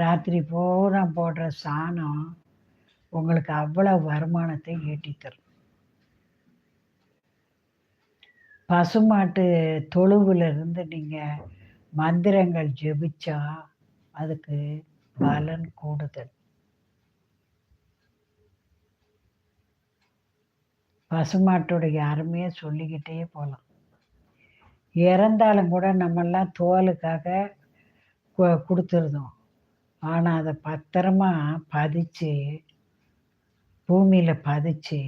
ராத்திரி பூரா போடுற சாணம் உங்களுக்கு அவ்வளோ வருமானத்தை ஈட்டி தரும் பசுமாட்டு தொழுவிலிருந்து நீங்கள் மந்திரங்கள் ஜெபிச்சா அதுக்கு பலன் கூடுதல். பசுமாட்டுடைய அருமையை சொல்லிக்கிட்டே போகலாம் இறந்தாலும் கூட நம்மெல்லாம் தோலுக்காக கொடுத்துருந்தோம் ஆனால் அதை பத்திரமா பதிச்சு பூமியில் பதிச்சு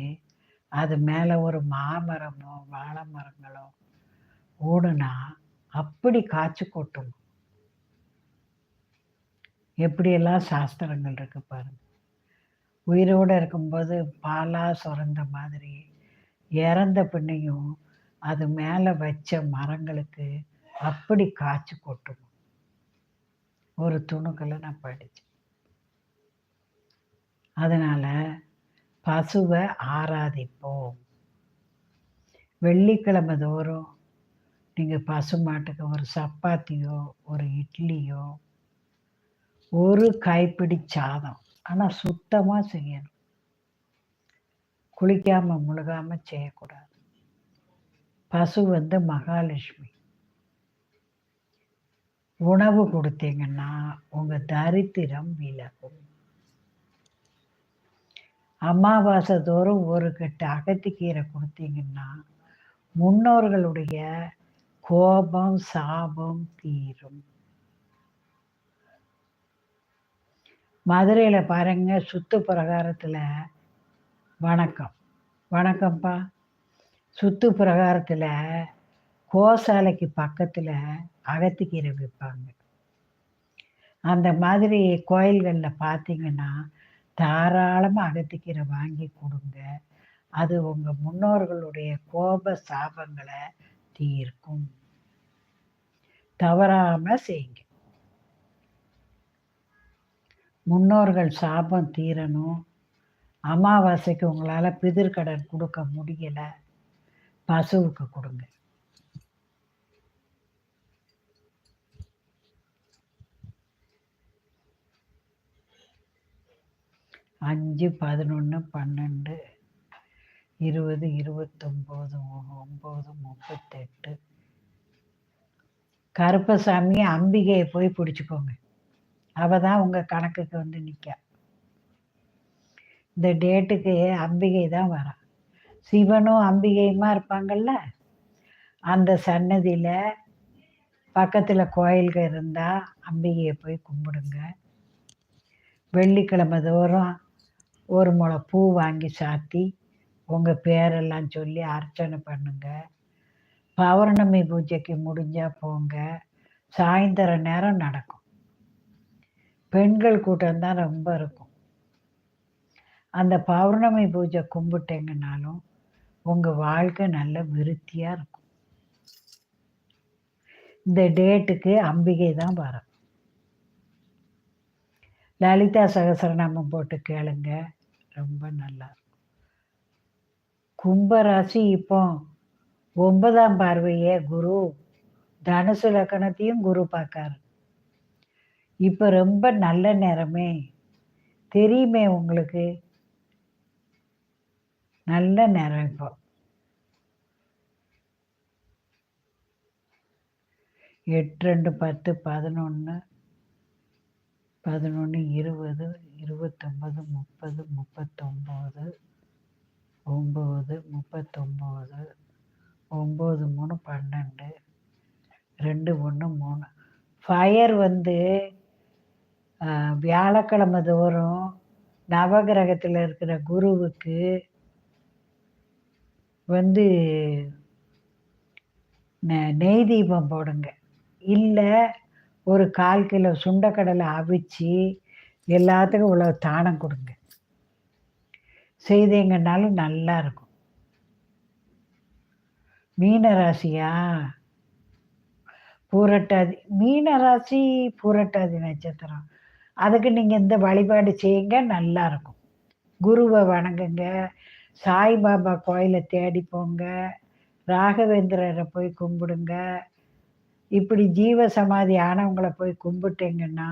அது மேலே ஒரு மாமரமோ வாழை மரங்களோ ஓடுனா அப்படி காய்ச்சி கொட்டும். எப்படியெல்லாம் சாஸ்திரங்கள் இருக்கு பாருங்க. உயிரோடு இருக்கும்போது பாலா சுரந்த மாதிரி இறந்த பின்னையும் அது மேலே வச்ச மரங்களுக்கு அப்படி காய்ச்சி கொட்டும். ஒரு துணுக்களை நான் படித்தேன் அதனால் பசுவை ஆராதிப்போம். வெள்ளிக்கிழமை தோறும் நீங்கள் பசு மாட்டுக்கு ஒரு சப்பாத்தியோ ஒரு இட்லியோ ஒரு கைப்பிடி சாதம் ஆனால் சுத்தமாக செய்யணும். குளிக்காமல் முழுகாமல் செய்யக்கூடாது. பசு வந்து மகாலட்சுமி. உணவு கொடுத்தீங்கன்னா உங்கள் தரித்திரம் விலகும். அமாவாசை தோறும் ஒரு கட்டு அகத்திக்கீரை கொடுத்தீங்கன்னா முன்னோர்களுடைய கோபம் சாபம் தீரும். மதுரையில் பாருங்க சுத்து பிரகாரத்தில் வணக்கம். வணக்கம்ப்பா. சுத்து பிரகாரத்தில் கோசாலைக்கு பக்கத்தில் அகத்திக்கீரை விற்பாங்க. அந்த மாதிரி கோயில்களில் பார்த்தீங்கன்னா தாராளமாக அகத்திக்கீரை வாங்கி கொடுங்க. அது உங்கள் முன்னோர்களுடைய கோப சாபங்களை தீர்க்கும். தவறாமல் செய்யுங்க. முன்னோர்கள் சாபம் தீரணும். அமாவாசைக்கு உங்களால் பிதிர்கடன் கொடுக்க முடியலை. பசுவுக்கு கொடுங்க. அஞ்சு பதினொன்று பன்னெண்டு இருபது இருபத்தொம்போது ஒம்பது முப்பத்தெட்டு. கருப்பசாமி அம்பிகையை போய் பிடிச்சிக்கோங்க. அவ தான் உங்கள் கணக்குக்கு வந்து நிற்க இந்த டேட்டுக்கு அம்பிகை தான் வரா. சிவனும் அம்பிகையுமா இருப்பாங்கல்ல? அந்த சன்னதியில் பக்கத்தில் கோயில்கள் இருந்தால் அம்பிகையை போய் கும்பிடுங்க. வெள்ளிக்கிழமை தோறும் ஒரு முளை பூ வாங்கி சாத்தி உங்கள் பேரெல்லாம் சொல்லி அர்ச்சனை பண்ணுங்க. பௌர்ணமி பூஜைக்கு முடிஞ்சால் போங்க. சாயந்தர நேரம் நடக்கும். பெண்கள் கூட்டம் தான் ரொம்ப இருக்கும். அந்த பௌர்ணமி பூஜை கும்பிட்டீங்கனாலும் உங்கள் வாழ்க்கை நல்ல விருத்தியாக இருக்கும். இந்த டேட்டுக்கு அம்பிகை தான் வரும். லலிதா சகசரநாமம் போட்டு கேளுங்க. ரொம்ப நல்லா இருக்கும். கும்பராசி இப்போ ஒன்பதாம் பார்வையே குரு. தனுசு லக்கணத்தையும் குரு பார்க்காரு. இப்போ ரொம்ப நல்ல நேரமே. தெரியுமே உங்களுக்கு. நல்ல நேரம் இப்போ. எட்டு ரெண்டு பத்து பதினொன்று பதினொன்று இருபது இருபத்தொம்பது முப்பது முப்பத்தொம்போது ஒம்பது முப்பத்தொம்போது ஒம்பது மூணு பன்னெண்டு ரெண்டு ஒன்று மூணு. ஃபயர் வந்து வியாழக்கிழமை தோறும் நவகிரகத்தில் இருக்கிற குருவுக்கு வந்து நெய் தீபம் போடுங்க. இல்லை ஒரு கால் கிலோ சுண்டக்கடலை அவிச்சு எல்லாத்துக்கும் இவ்வளோ தானம் கொடுங்க. செய்தீங்கன்னாலும் நல்லா இருக்கும். மீன ராசியா பூரட்டாதி மீன ராசி பூரட்டாதி நட்சத்திரம். அதுக்கு நீங்கள் இந்த வழிபாடு செய்யுங்க நல்லா இருக்கும். குருவை வணங்குங்க. சாய்பாபா கோயிலை தேடி போங்க. ராகவேந்திரரை போய் கும்பிடுங்க. இப்படி ஜீவ சமாதி ஆனவங்களை போய் கும்பிட்டீங்கன்னா